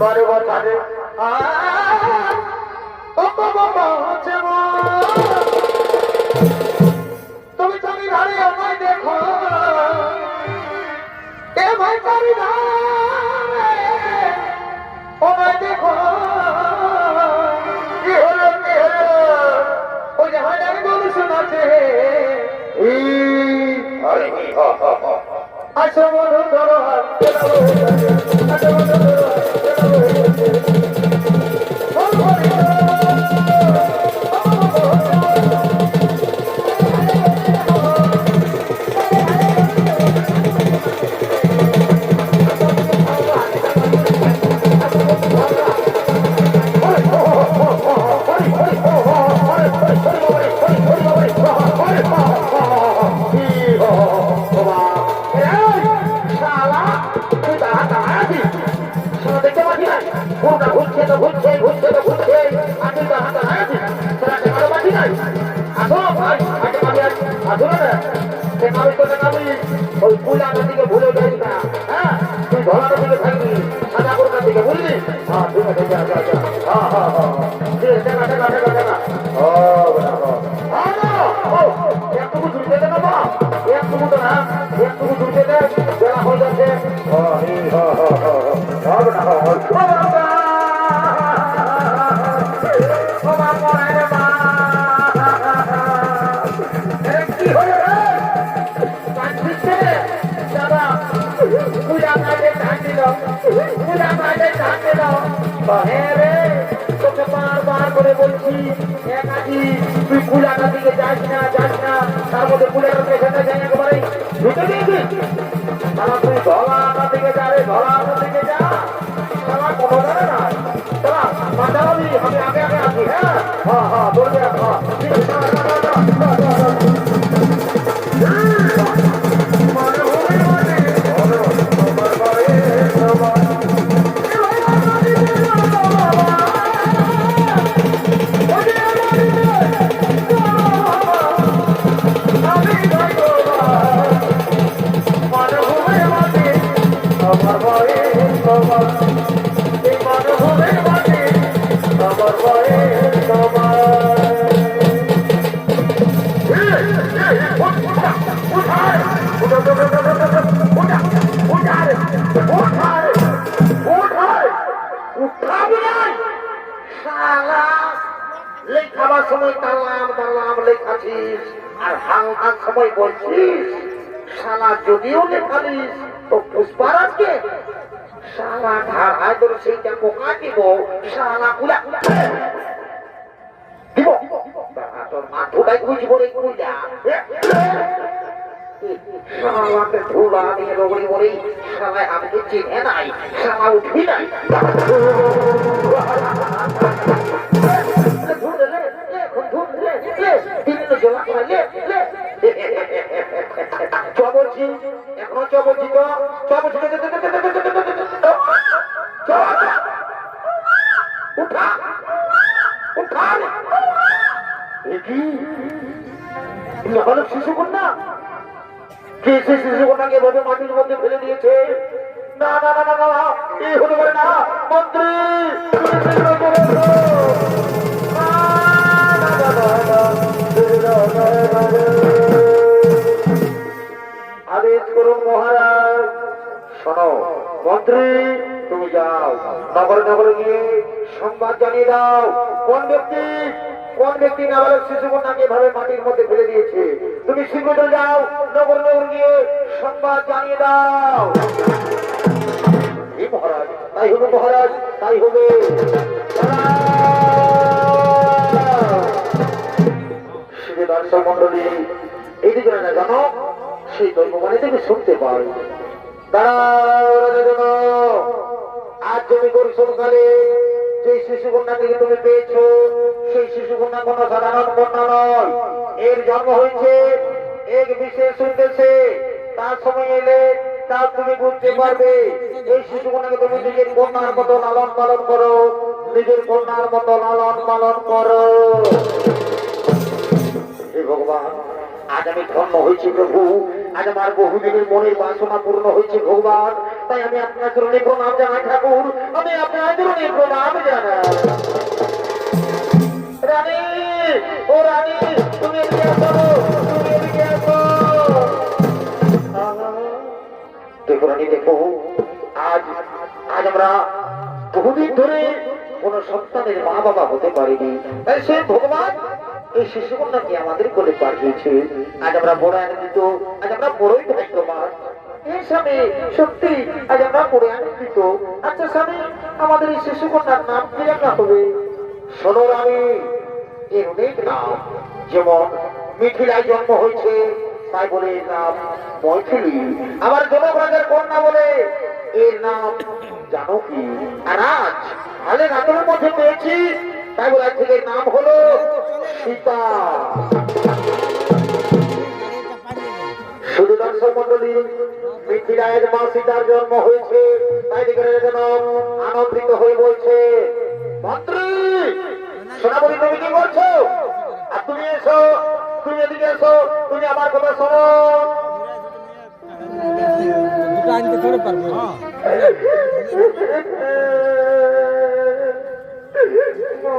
বারে বারে তুমি তুমি ঘরে আমায় দেখো। এ ভাই চারি ধারে ভাই দেখো। কি হলো কি হলো? ওই হাজার গরু শোনাচ্ছে। আসো বন্ধু ধরো আসো বন্ধু ধরো Thank you. ওই পূজা নদীকে ভুলে যাই না হ্যাঁ তুই ধরা নদীকে থাকবি সাদা করোনা দিকে বুঝলি হ্যাঁ ঠিক আছে যা যা যা হ্যাঁ হ্যাঁ হ্যাঁ ঠিক আছে দেখা দেখা দেখা দেখা ও বেটা ও একটুকু ঝুলতে দে বাবা একটুকু তো না একটুকু ঝুলতে দে বেলা হয়ে যাচ্ছে ও হি হ হ হ হ বেটা হ ও ধান দিল হ্যাঁ তোকে বারবার করে বলছি একাকি তুই পূজাটা দিকে যাস না যাস না, তার মধ্যে পূজাটা পেছনে যাই একেবারে ঢুকে দিয়েছিস তারা তুই ধলাটা দিকে যা রে ধলাটা দিকে যা। তারা কোনো জানে না তারা মাঝাবি আমি আগে আগে আছি হ্যাঁ? হ্যাঁ হ্যাঁ বলবে হ্যাঁ। মাথা আদর সেইটা পোকা দিব শালা কুলা দিব তোর মাথুটাই বুঝব রে কুলা শালাকে ধুলা দিয়ে রগড়ি বলি, শালায় আমাকে চিনে নাই, শালা উঠি নাই চবজি এখনও চবজি তো চবজি উঠা উঠা হলো শিশুকন্যা কে সে শিশুকন্যাকে মধ্যে ফেলে দিয়েছে না না না না না এই হতে পারে না মন্ত্রী আদেশ করুন মহারাজ। শোনো মন্ত্রী, তুমি যাও। নগরে নগরে গিয়ে সংবাদ জানিয়ে দাও। কোন ব্যক্তি কোন ব্যক্তি নাবালক শিশু কন্যাকে এভাবে মাটির মধ্যে ফেলে দিয়েছে? তুমি শীঘ্র যাও। নগর নগর গিয়ে সংবাদ জানিয়ে দাও। মহারাজ, তাই হবে মহারাজ, তাই হবে। শিবে দর্শক মন্ডলী এই দিকে না জানো, সেই দৈববাণী থেকে শুনতে জানো আজ তুমি গরিষ্মকালে যে শিশু কন্যাটিকে তুমি পেয়েছ সেই শিশু কন্যা কোনো সাধারণ কন্যা নয় এর জন্ম হয়েছে এক বিশেষ উদ্দেশ্যে তার সময় এলে তা তুমি বুঝতে পারবে এই শিশু কন্যাকে তুমি নিজের কন্যার মতো লালন পালন করো নিজের কন্যার মতো লালন পালন করো হে ভগবান আজ আমি ধন্য হয়েছি প্রভু আজ আমার বহুদিনের মনের বাসনা পূর্ণ হয়েছে ভগবান। তাই আমি আপনার চরণে প্রণাম জানাই, ঠাকুর। আমি আপনার চরণে প্রণাম জানাই। ও রানী, তুমি দেখো আজ আজ আমরা বহুদিন ধরে কোন সন্তানের মা বাবা হতে পারিনি। সে ভগবান এই শিশু কন্যাকে আমাদের কোলে পাঠিয়েছে আজ আমরা বড় আনন্দিত, আজ আমরা বড়ই ভাগ্যবান। আমরা আচ্ছা নাম যেমন জন্ম হয়েছে, তাই বলে নাম আবার জনকরাজের কন্যা বলে এর নাম জানো কি আর আজ হালে নাটকের মধ্যে পেয়েছি থেকে এর নাম হলো সীতা শুধু দর্শক মন্ডলী পৃথিবীর মা সীতার জন্ম হয়েছে তাই দিকে যেন আনন্দিত হয়ে বলছে মন্ত্রী সোনাবলী তুমি কি করছ? আর তুমি এসো তুমি এদিকে এসো তুমি আমার কথা শোনো। আনতে থোড়ে পারব।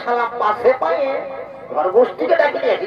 শালা পাশে পায়ে ঘর গোষ্ঠীকে ডাকি নিয়েছি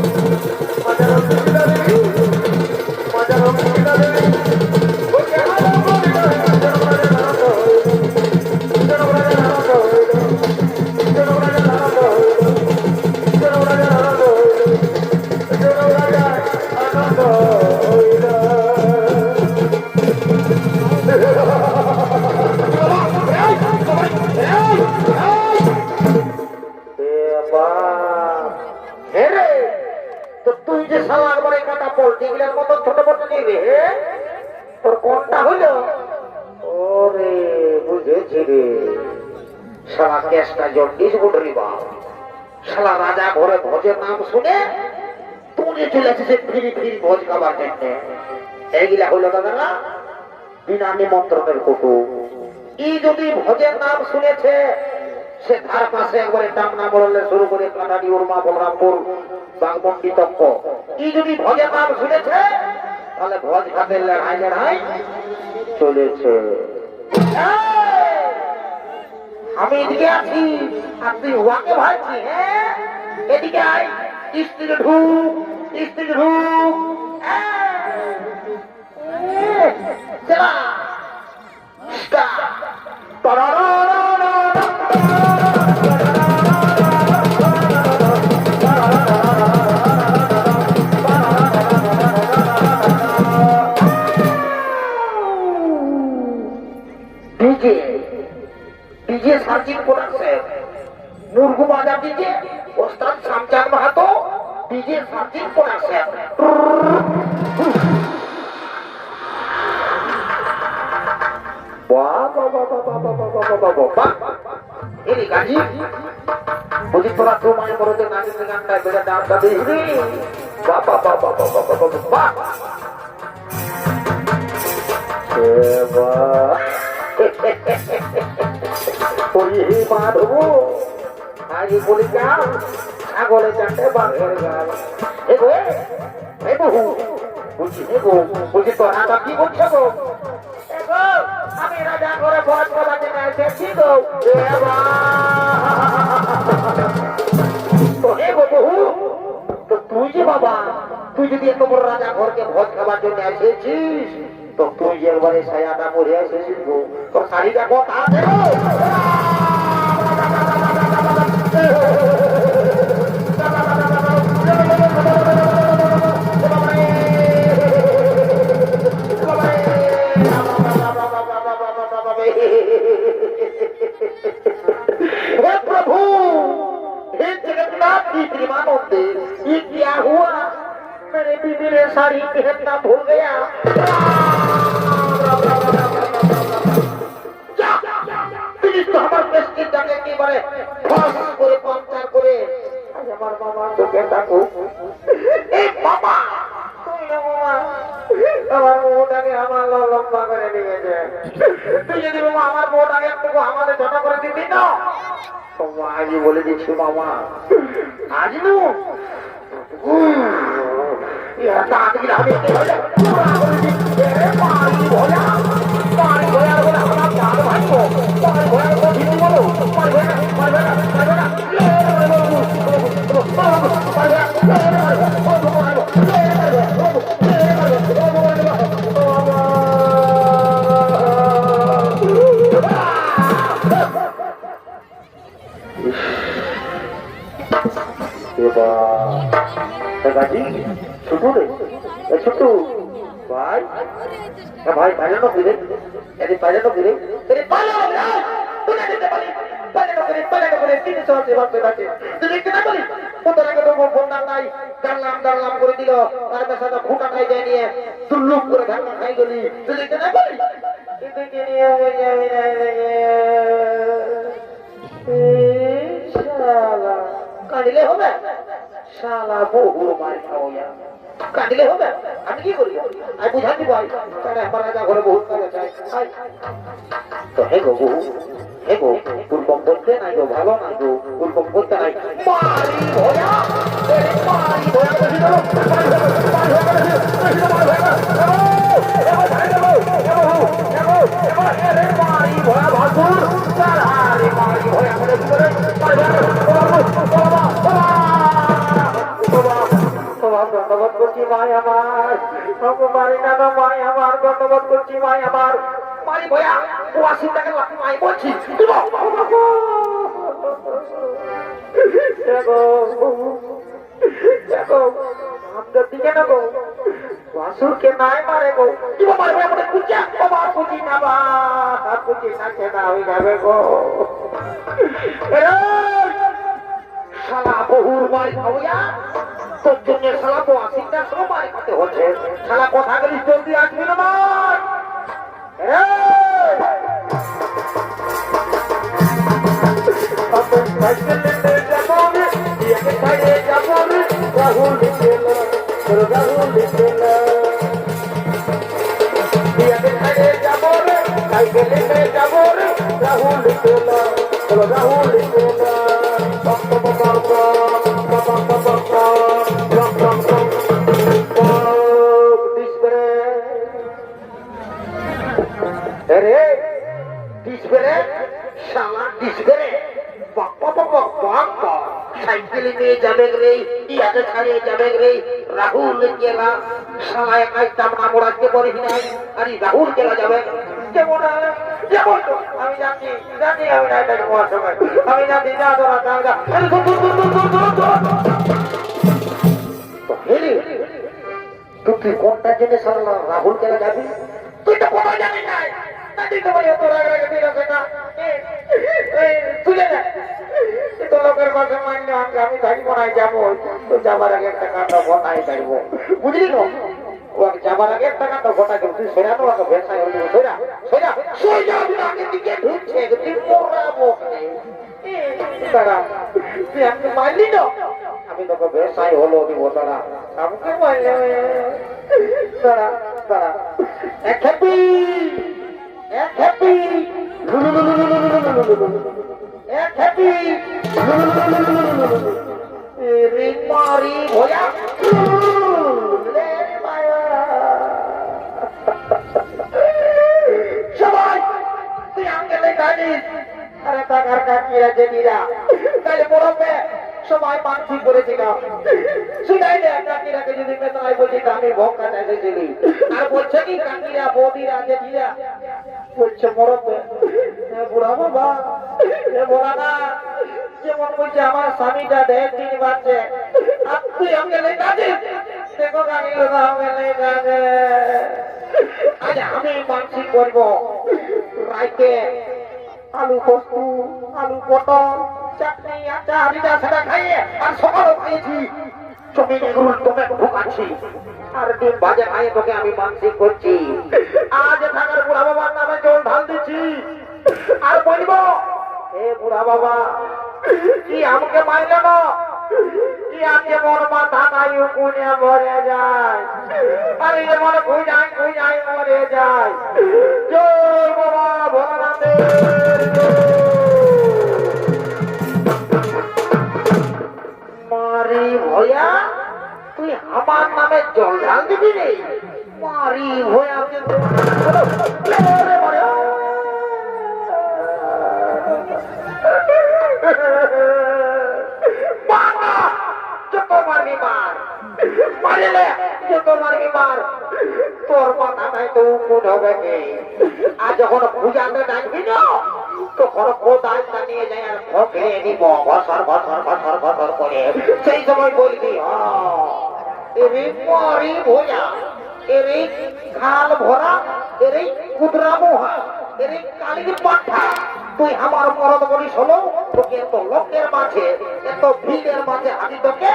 শালা রাজা ঘরে ভোজের নাম শুনে তুলে চলেছে সে ফিরি ফিরি ভোজ খাবার জন্য এইগুলা হইল দাদা না বিনা নিমন্ত্রণের কুটুম ই যদি ভোজের নাম শুনেছে, সে ধার পাশে একবারে টামনা বললে শুরু করে কাটারি উর্মা বলরামপুর বাগমন্ডি তক্ক। ই যদি ভোজের নাম শুনেছে, তাহলে ভোজ খাতে লড়াই লড়াই চলেছে! আমি এদিকে আছি আর তুই ওয়াকে হ্যাঁ এদিকে আয় স্ত্রীকে ঢুক স্ত্রীকে ঢুক এই! করব বা এই গাড়ি বুঝি তোরা সময় করো যে গাড়ি গানটায় বেড়ে দাম দাবি বাবা বাবা বাবা বাবা বাবা মাধব আগে বলি যাও ছাগলে চাটে বাঘের গাল আমি রাজা করে ভয় প্রবাদে না এসেছি গো। ওরে বহু তো তুই যে বাবা, তুই যদি এত বড় রাজা ঘরকে ভয় খাবার জন্য এসেছিস, তো তুই একবারে ছায়াটা की माँ बोलते ये क्या हुआ मेरे बीबी ने साड़ी पहनना भूल गया তো আমার দেশকে ডাকে কি বলে ফস করে পঞ্চার করে আমার বাবা তোকে ডাকো এই বাবা তুই না বাবা আমার বউটাকে আমার লম্বা করে নিয়েছে তুই যদি বাবা আমার বউটাকে একটু আমাদের ছোট করে দিবি না আজই বলে দিয়েছে মামা। আজ নু। Oh, ভাই এ ভাই বাজানো ফিরে এদি বাজানো ফিরে এদি পালো না তুই দিতে পারি বাজানো ফিরে বাজানো ফিরে তিন সহ জীবন পেটাছে তুই দেখতে না পারি তোদের আগে তো না নাই জানলাম জানলাম করে দিল তার পেছনে ফুটা খাই যায় নিয়ে তুল্লুম করে ধাক্কা খাই গেলি তুই দেখতে না পারি কিন্তু কি নিয়ে যাবি না শালা কাঁদিলে হবে শালা বহু মার খাওয়া কাঁদিলে হবে আমি কি করি আমি বুঝা দিব তাহলে আমার রাজা ঘরে বহুত আছে আয়। তো হে গো বহু হে গো কুলকম করতে নাই গো ভালো নাই গো কুলকম করতে নাই মারি ভয়া মারি ভয়া বসি দাও মারি ভয়া বসি দাও মারি ভয়া এগো ধাই বাবা বাবা বাবা করছি মাই আমার তোমাকে মারি না না মাই আমার ধন্যবাদ করছি মাই আমার মারি ভয়া ওয়াসি টাকা লাখ মাই বলছি বাবা শালা বহুর মারি খাওয়া তোর জন্য শালা তো আসিটা সময় খাতে হচ্ছে। শালা কথা গেলি জলদি আসবি না ভাই রাহুল রাহুল রাহুল রাহুল আরে রাহুল যাবে? না তুই কোনটা জেনে রাহুল গেলা যাবি? তুই তো নাই। তুই তো তোর লোকের কাছে মানলে আমি আমি থাকি মনে যাব তো যাবার আগে একটা কাণ্ড থাকব বুঝলি তো ও আগে যাবার ঘটা গেল তুই সেরা তো আগে ভেসাই হল আমি মারলি না আমি তোকে ভেসাই হলো দিব দাঁড়া আমাকে মারলে দাঁড়া দাঁড়া এক হ্যাপি হ্যাপি রিমারি ভোয়া সবাই তুই আঙ্গেলে জানিস আরে টাকার কাকিরা জেনিরা তাই বলবে সবাই মানসিক করেছিল শুনাই দে কাকিরাকে যদি পেতাই বলছি আমি ভঙ্কা এসেছিলি আর বলছে কি কাকিরা বৌদিরা জেঠিরা বলছে মরবে এ বুড়া বাবা, এ বলা না, যেমন বলছে, আমার স্বামীটা দেড় দিন বাচ্চে আর তুই আমাকে লেখা দিস দেখো কাকিরা আমাকে লেখা দে। আজ আমি মানসিক করব। রাইতে আলু পোস্ত, আলু পটল, চাটনি আটা আরিটা সেটা খাইয়ে আর সকালও খাইয়েছি জমিনে গুল তোকে ঢুকাচ্ছি আর আমি জল ঢাল আর বলব এ বুড়া বাবা, কি আমাকে মারল না? কি আজকে মোর মাথা নাই, উকুনে ভরে যায়। আরে যেমন খুঁজাই খুঁজাই মরে যায়। জয় বাবা ভোলানাথের মারি ভয়া তুই আমার নামে জল ঢাল দিবি রে? মারি ভয়া কিন্তু মারিলে যত মারবি মার। তোর মাথা নাই তো উকুন হবে কে? আর যখন পূজাতে ডাকবি না তখন কোদাল নিয়ে যায় আর ভোগে দিব ঘসর ঘসর ঘসর ঘসর করে সেই সময় বলবি হ্যাঁ এরে মরি ভোজা এরে খাল ভরা এরে কুদরা মোহা এরে কালির পাঠা তুই আমার মরদ বলিস হলো তোকে এত লোকের মাঝে এত ভিড়ের মাঝে আমি তোকে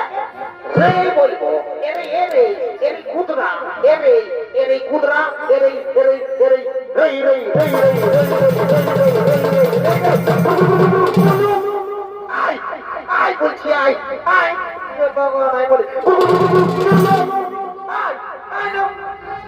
রে বলব এরে এরে এরে কুদরা এরে এরে কুদরা এরে এরে এরে রে রে রে আয় আয় বলছি আয় আয় ভগবান আয় বলে আয় আয়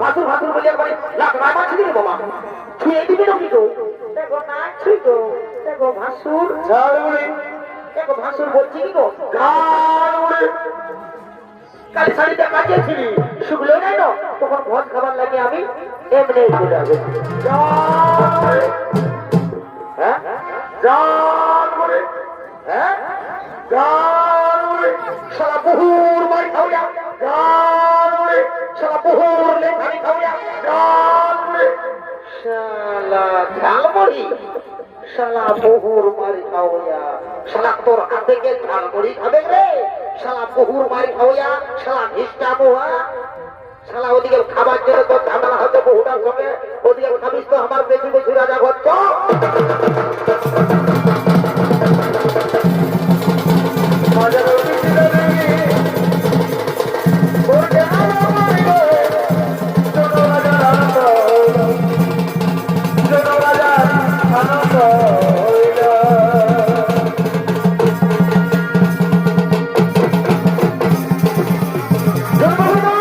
ভাসুর ভাসুর বলি একবারে লাখ মায় মাছ দিবি বাবা ছুঁয়ে দিবি নাকি গো দেখো না ছুঁই গো দেখো ভাসুর। ঝাড় উড়ে দেখো ভাসুর বলছি কি গো? ঝাড় উড়ে কালি শাড়িটা কাটিয়েছিলি। শুকলো নাই না তখন ভোজ খাবার লাগে আমি এমনি চলে আসব। হ্যাঁ? করে হ্যাঁ? করে সারা বহুর মারি খাওয়া জান শালা বহুর লেখাই খাইয়া জান খাওয়া শালা তোর মোহা শালা ওদিকে খাবার জন্য তোর ঝামেলা হতে বহুটা সঙ্গে ওদিকে খাবিস তো আমার বেশি বেশি রাজা করছ মজা